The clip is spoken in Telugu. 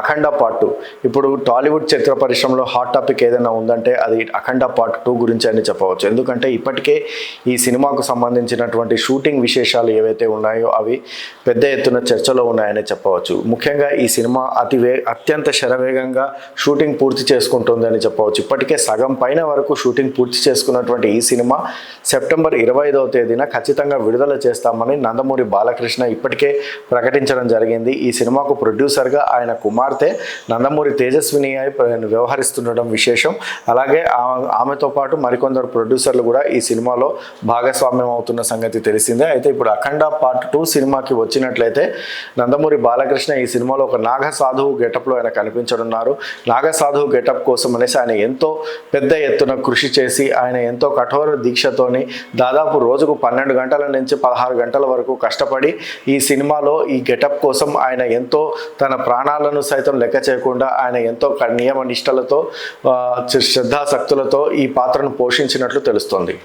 అఖండ పార్ట్ టూ ఇప్పుడు టాలీవుడ్ చిత్ర పరిశ్రమలో హాట్ టాపిక్ ఏదైనా ఉందంటే అది అఖండ పార్ట్ టూ గురించి అని చెప్పవచ్చు. ఎందుకంటే ఇప్పటికే ఈ సినిమాకు సంబంధించినటువంటి షూటింగ్ విశేషాలు ఏవైతే ఉన్నాయో అవి పెద్ద ఎత్తున చర్చలో ఉన్నాయని చెప్పవచ్చు. ముఖ్యంగా ఈ సినిమా అతి వే అత్యంత శరవేగంగా షూటింగ్ పూర్తి చేసుకుంటుందని చెప్పవచ్చు. ఇప్పటికే సగం పైన వరకు షూటింగ్ పూర్తి చేసుకున్నటువంటి ఈ సినిమా సెప్టెంబర్ ఇరవై ఐదవ తేదీన ఖచ్చితంగా విడుదల చేస్తామని నందమూరి బాలకృష్ణ ఇప్పటికే ప్రకటించడం జరిగింది. ఈ సినిమాకు ప్రొడ్యూసర్గా ఆయన కుమార్ కుమార్తె నందమూరి తేజస్విని వ్యవహరిస్తుండడం విశేషం. అలాగే ఆమెతో పాటు మరికొందరు ప్రొడ్యూసర్లు కూడా ఈ సినిమాలో భాగస్వామ్యం అవుతున్న సంగతి తెలిసిందే. అయితే ఇప్పుడు అఖండ పార్ట్ టూ సినిమాకి వచ్చినట్లయితే నందమూరి బాలకృష్ణ ఈ సినిమాలో ఒక నాగ సాధువు గెటప్లో ఆయన కనిపించనున్నారు. నాగ సాధువు గెటప్ కోసం అనేసి ఆయన ఎంతో పెద్ద ఎత్తున కృషి చేసి ఆయన ఎంతో కఠోర దీక్షతోని దాదాపు రోజుకు పన్నెండు గంటల నుంచి పదహారు గంటల వరకు కష్టపడి ఈ సినిమాలో ఈ గెటప్ కోసం ఆయన ఎంతో తన ప్రాణాలను సైతం లెక్క చేయకుండా ఆయన ఎంతో నియమ నిష్టలతో శ్రద్ధాశక్తులతో ఈ పాత్రను పోషించినట్లు తెలుస్తోంది.